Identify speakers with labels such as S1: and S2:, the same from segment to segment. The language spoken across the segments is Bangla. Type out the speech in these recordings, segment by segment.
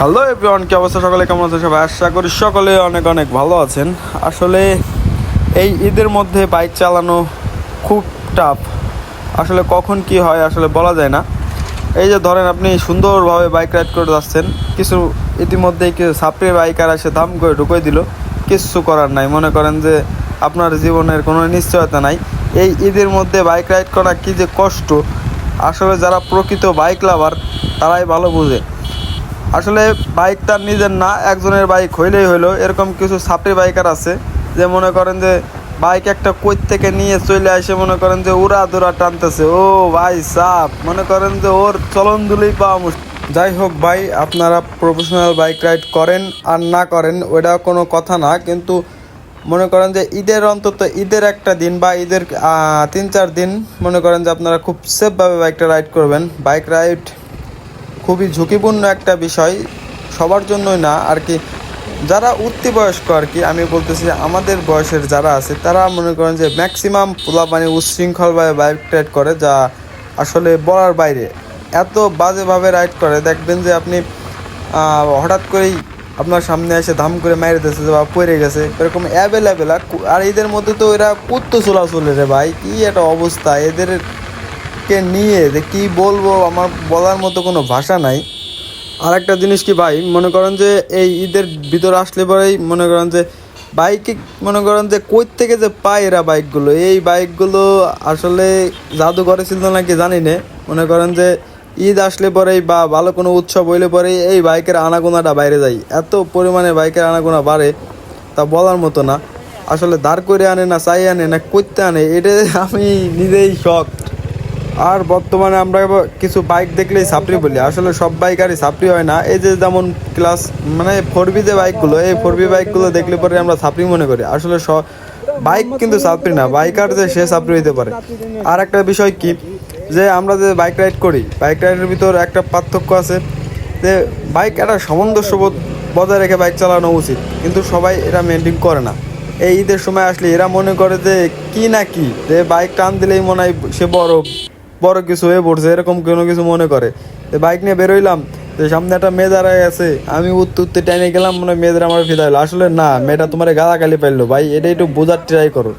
S1: হ্যালো এভরিওয়ান, কি অবস্থা সকলে? কেমন আছেন সবাই? আশা করি সকলে অনেক অনেক ভালো আছেন। আসলে এই ঈদের মধ্যে বাইক চালানো খুব টাফ আসলে কখন কি হয় আসলে বলা যায় না। এই যে ধরেন আপনি সুন্দরভাবে বাইক রাইড করে যাচ্ছেন, কিছু ইতিমধ্যেই কিছু সাপড়ে বাইকার এসে দাম করে ঢুকিয়ে দিল। কিচ্ছু করার নাই। মনে করেন যে আপনার জীবনের কোনো নিশ্চয়তা নাই। এই ঈদের মধ্যে বাইক রাইড করা কী যে কষ্ট। আসলে যারা প্রকৃত বাইক লাভার তারাই ভালো বুঝে। আসলে বাইক তার নিজের না, একজনের বাইক হইলেই হইল। এরকম কিছু সাপড়ি বাইকার আছে যে মনে করেন যে বাইক একটা কই থেকে নিয়ে চলে আসে মনে করেন যে উড়া দুরা টানতেছে। ও ভাই সাপ, মনে করেন যে ওর চলন দুলেই পাওয়া মুশকিল যাই হোক ভাই, আপনারা প্রফেশনাল বাইক রাইড করেন আর না করেন ওটা কোনো কথা না। কিন্তু মনে করেন যে ঈদের অন্তত ঈদের একটা দিন বা ঈদের তিন চার দিন মনে করেন যে আপনারা খুব সেফভাবে বাইকটা রাইড করবেন। বাইক রাইড খুবই ঝুঁকিপূর্ণ একটা বিষয়, সবার জন্যই না, আর কি যারা উঠতি বয়স্ক আর কি, আমি বলতেছি আমাদের বয়সের যারা আছে, তারা মনে করেন যে ম্যাক্সিমাম পোলাপানি উচ্ছৃঙ্খলভাবে বাইক রাইড করে, যা আসলে বলার বাইরে। এত বাজেভাবে রাইড করে, দেখবেন যে আপনি হঠাৎ করেই আপনার সামনে এসে ধাম করে মেরে দিয়েছে বা পড়ে গেছে, এরকম অ্যাভেলেবেল আর এদের মধ্যে তো এরা কুত্তো চলাচলে রে ভাই, কি একটা অবস্থা, এদের কে নিয়ে যে কি বলব, আমার বলার মতো কোনো ভাষা নাই। আর একটা জিনিস কি ভাই, মনে করেন যে এই ঈদের ভিতরে আসলে পরেই মনে করেন যে বাইকে মনে করেন যে কই থেকে যে পায় এরা বাইকগুলো? এই বাইকগুলো আসলে জাদুঘরে ছিল নাকি জানি না। মনে করেন যে ঈদ আসলে পরেই বা ভালো কোনো উৎসব হইলে পরেই এই বাইকের আনাগোনাটা বাইরে যায় এত পরিমাণে বাইকের আনাগোনা বাড়ে, তা বলার মতো না। আসলে দাঁড় করে আনে না চাই আনে না করতে আনে, এটা আমি নিজেই শখ। আর বর্তমানে আমরা কিছু বাইক দেখলেই সাপড়ি বলি। আসলে সব বাইক বাইকারই সাপ্রি হয় না। এই যে যেমন ক্লাস মানে ফোর বি যে বাইকগুলো এই ফোর বি বাইকগুলো দেখলে পরে আমরা সাপড়ি মনে করি। আসলে সব বাইক কিন্তু সাপড়ি না বাইকার যে, সে সাপড়ি হইতে পারে। আর একটা বিষয় কি, যে আমরা যে বাইক রাইড করি বাইক রাইডের ভিতর একটা পার্থক্য আছে, যে বাইক একটা সামঞ্জস্য বোধ বজায় রেখে বাইক চালানো উচিত। কিন্তু সবাই এটা মেনটেন করে না। এই ঈদের সময় আসলে এরা মনে করে যে কি না কি, যে বাইক টান দিলেই মনে হয় সে বড়। বড় কিছু হয়ে পড়ছে, এরকম কোনো কিছু মনে করে। বাইক নিয়ে বেরোইলাম তো সামনে একটা মেয়ে দাঁড়ায় আছে, আমি উত্তর উত্তর টাইমে গেলাম, মনে মেয়েদের আমার ফিদা হলো। আসলে না, মেয়েটা তোমার গালাগালি পাইলো, ভাই, এটা একটু বোঝার ট্রাই করো।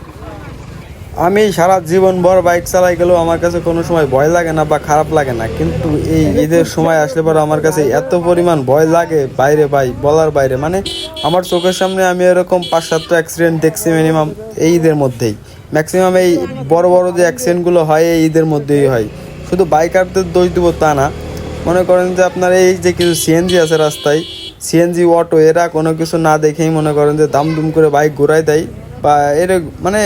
S1: আমি সারা জীবন ভর বাইক চালাই গেলেও আমার কাছে কোনো সময় ভয় লাগে না বা খারাপ লাগে না। কিন্তু এই ঈদের সময় আসলে পরে আমার কাছে এত পরিমাণ ভয় লাগে বাইরে ভাই, বলার বাইরে। মানে আমার চোখের সামনে আমি এরকম পাঁচ সাতটা অ্যাক্সিডেন্ট দেখছি মিনিমাম এই ঈদের মধ্যেই। ম্যাক্সিমাম এই বড় বড় যে অ্যাক্সিডেন্টগুলো হয় এই ঈদের মধ্যেই হয়। শুধু বাইকারদের দোষ দিব তা না। মনে করেন যে আপনার এই যে কিছু সিএনজি আছে রাস্তায় সিএনজি অটো এরা কোনো কিছু না দেখেই মনে করেন যে দাম দুম করে বাইক ঘুরাই দেয় বা এর মানে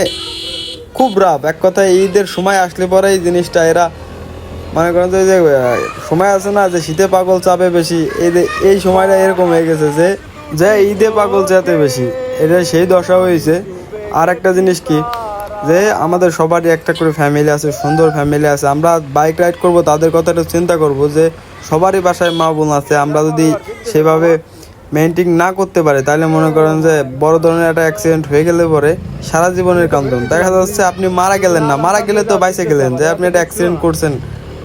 S1: খুব রাফ এক কথায় ঈদের সময় আসলে পরে এই জিনিসটা, এরা মনে করেন ওই যে, সময় আছে না যে, শীতে পাগল চাপে বেশি। এই সময়টা এরকম হয়ে গেছে যে যে ঈদে পাগল চাতে বেশি। এটা সেই দশা হয়েছে। আর একটা জিনিস কি, যে আমাদের সবারই একটা করে ফ্যামিলি আছে, সুন্দর ফ্যামিলি আছে। আমরা বাইক রাইড করব, তাদের কথাটা চিন্তা করব যে, সবারই বাসায় মা বোন আছে। আমরা যদি সেভাবে মেনটেন না করতে পারে, তাহলে মনে করেন যে বড় ধরনের একটা অ্যাক্সিডেন্ট হয়ে গেলে পরে সারা জীবনের কান্দন। দেখা যাচ্ছে আপনি মারা গেলেন না, মারা গেলে তো বাইসে গেলেন, যে আপনি একটা অ্যাক্সিডেন্ট করছেন,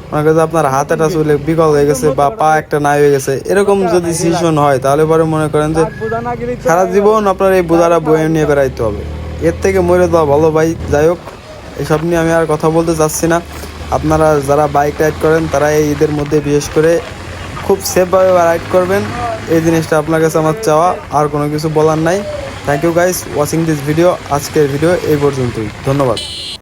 S1: মনে করেন আপনার হাত একটা চলে বিকল হয়ে গেছে বা পা একটা নাই হয়ে গেছে, এরকম যদি সিচুয়েশন হয়, তাহলে পরে মনে করেন যে সারা জীবন আপনার এই বোঝারা বয়ে নিয়ে বেড়াইতে হবে। এর থেকে মরে দেওয়া ভালো ভাই, যাই হোক, এসব নিয়ে আমি আর কথা বলতে চাচ্ছি না। আপনারা যারা বাইক রাইড করেন, তারা এই ঈদের মধ্যে বিশেষ করে খুব সেফভাবে রাইড করবেন। এই জিনিসটা আপনার কাছে আমার চাওয়া, আর কোনো কিছু বলার নাই। Thank you guys watching this video আজকের ভিডিও এই পর্যন্তই। ধন্যবাদ।